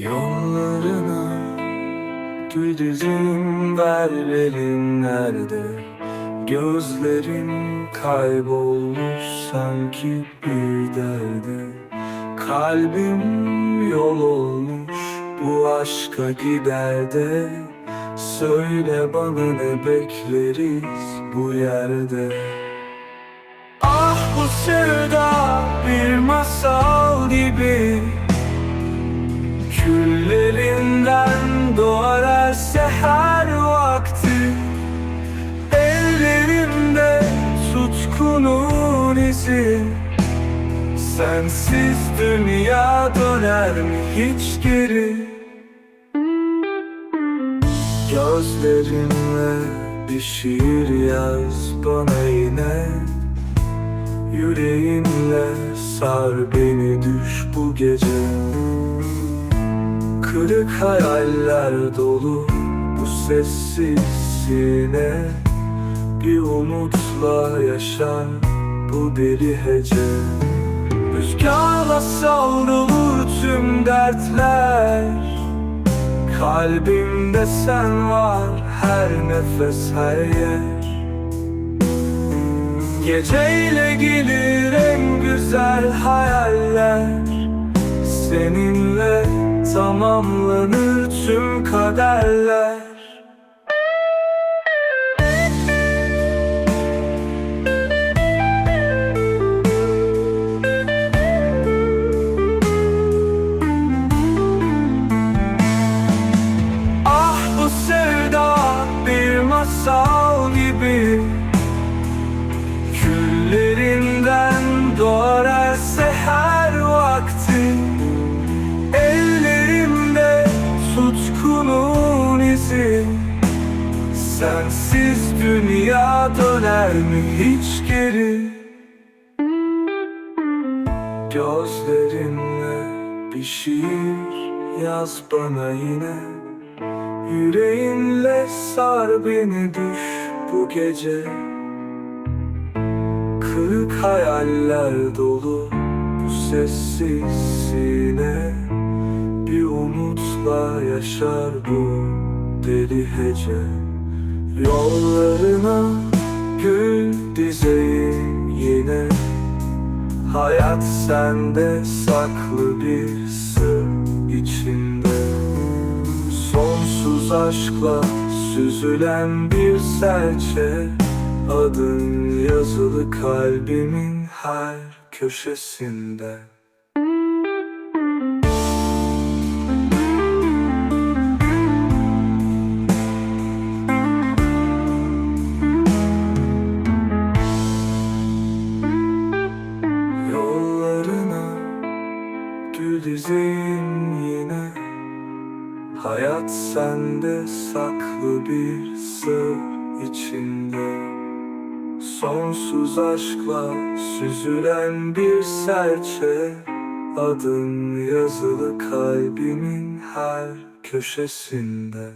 Yollarına Gül dizim berberin nerede? Gözlerin kaybolmuş sanki bir derde. Kalbim yol olmuş bu aşka gider de Söyle bana ne bekleriz bu yerde? Ah bu sevda bir masal gibi Küllerinden doğar her seher vakti. Ellerimde tutkunun izi. Sensiz dünya döner mi hiç geri? Gözlerinle bir şiir yaz bana yine. Yüreğinle sar beni düş bu gece Kırık hayaller dolu bu sessiz sine Bir umutla yaşar bu deli hece. Rüzgarla savrulur tüm dertler. Kalbimde sen var her nefes her yer. Geceyle gelir en güzel hayaller. Seninle tamamlanır tüm kaderler tutkunun izi Sensiz dünya döner mi hiç geri? Gözlerinle bir şiir yaz bana yine. Yüreğinle sar beni düş bu gece. Kırık hayaller dolu bu sessiz sine Bir umutla yaşar bu deli hece. Yollarına gül dizeyim yine. Hayat sende saklı bir sır içinde. Sonsuz aşkla süzülen bir serçe. Adın yazılı kalbimin her köşesinde Hayat sende saklı bir sır içinde. Sonsuz aşkla süzülen bir serçe. Adın yazılı kalbimin her köşesinde